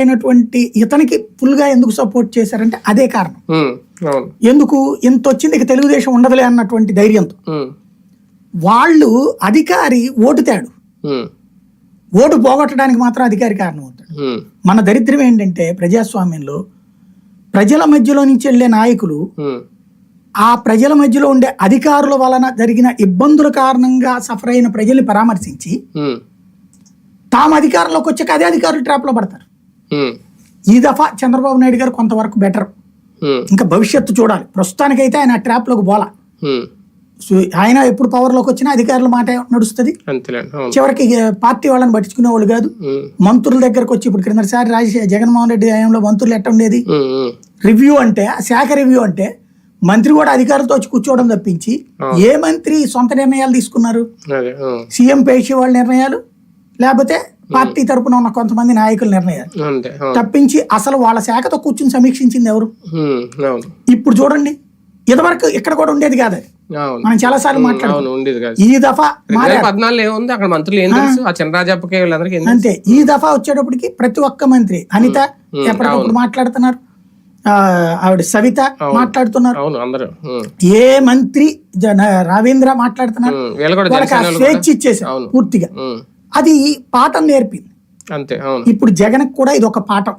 అయినటువంటి ఇతనికి ఫుల్గా ఎందుకు సపోర్ట్ చేశారంటే అదే కారణం. ఎందుకు ఇంత వచ్చింది ఇక తెలుగుదేశం ఉండదులే అన్నటువంటి ధైర్యంతో. వాళ్ళు అధికారి ఓటు తేడు. ఉమ్, ఓటు పోగొట్టడానికి మాత్రం అధికారి కారణం అవుతాడు. మన దరిద్రం ఏంటంటే ప్రజాస్వామ్యంలో ప్రజల మధ్యలో నుంచి వెళ్ళే నాయకులు ఆ ప్రజల మధ్యలో ఉండే అధికారుల వలన జరిగిన ఇబ్బందుల కారణంగా సఫర్ అయిన ప్రజల్ని పరామర్శించి తాము అధికారంలోకి వచ్చాక అదే అధికారులు ట్రాప్లో పడతారు. ఈ దఫా చంద్రబాబు నాయుడు గారు కొంతవరకు బెటర్ ఇంకా భవిష్యత్తు చూడాలి. ప్రస్తుతానికైతే ఆయన ట్రాప్లోకి పోలా సో ఆయన ఎప్పుడు పవర్లోకి వచ్చినా అధికారుల మాట నడుస్తుంది. చివరికి పార్టీ వాళ్ళని పట్టించుకునే వాళ్ళు కాదు. మంత్రుల దగ్గరకు వచ్చి ఇప్పుడు క్రిందసారి రాజ జగన్మోహన్ రెడ్డి హయాంలో మంత్రులు ఎట్ట ఉండేది రివ్యూ అంటే ఆ శాఖ రివ్యూ అంటే మంత్రి కూడా అధికారులతో వచ్చి కూర్చోవడం తప్పించి ఏ మంత్రి సొంత నిర్ణయాలు తీసుకున్నారు? సీఎం పేషి వాళ్ళ నిర్ణయాలు? లేకపోతే పార్టీ తరపున ఉన్న కొంతమంది నాయకుల నిర్ణయాలు. తప్పించి అసలు వాళ్ళ శాఖతో కూర్చుని సమీక్షించింది ఎవరు? ఇప్పుడు చూడండి ఇదివరకు ఇక్కడ కూడా ఉండేది కాదు. మనం చాలా సార్లు మాట్లాడుకున్నాం కాదు. ఈ దఫా ఏముంది? అక్కడ మంత్రులు ఏం తెలుసు? ఆ చినరాజప్పకే వీళ్ళందరికీ ఏం తెలుసు? అంతే ఈ దఫా వచ్చేటప్పటికి ప్రతి ఒక్క మంత్రి అనిత ఎప్పటికప్పుడు మాట్లాడుతున్నారు. ఆ, ఆవిడ సవిత మాట్లాడుతున్నారు. ఏ మంత్రి జన రవీంద్ర మాట్లాడుతున్నారు? వాళ్ళకి స్వేచ్ఛ ఇచ్చేసారు. పూర్తిగా. అది పాఠం నేర్పింది. అంతే ఇప్పుడు జగన్ కూడా ఇది ఒక పాఠం.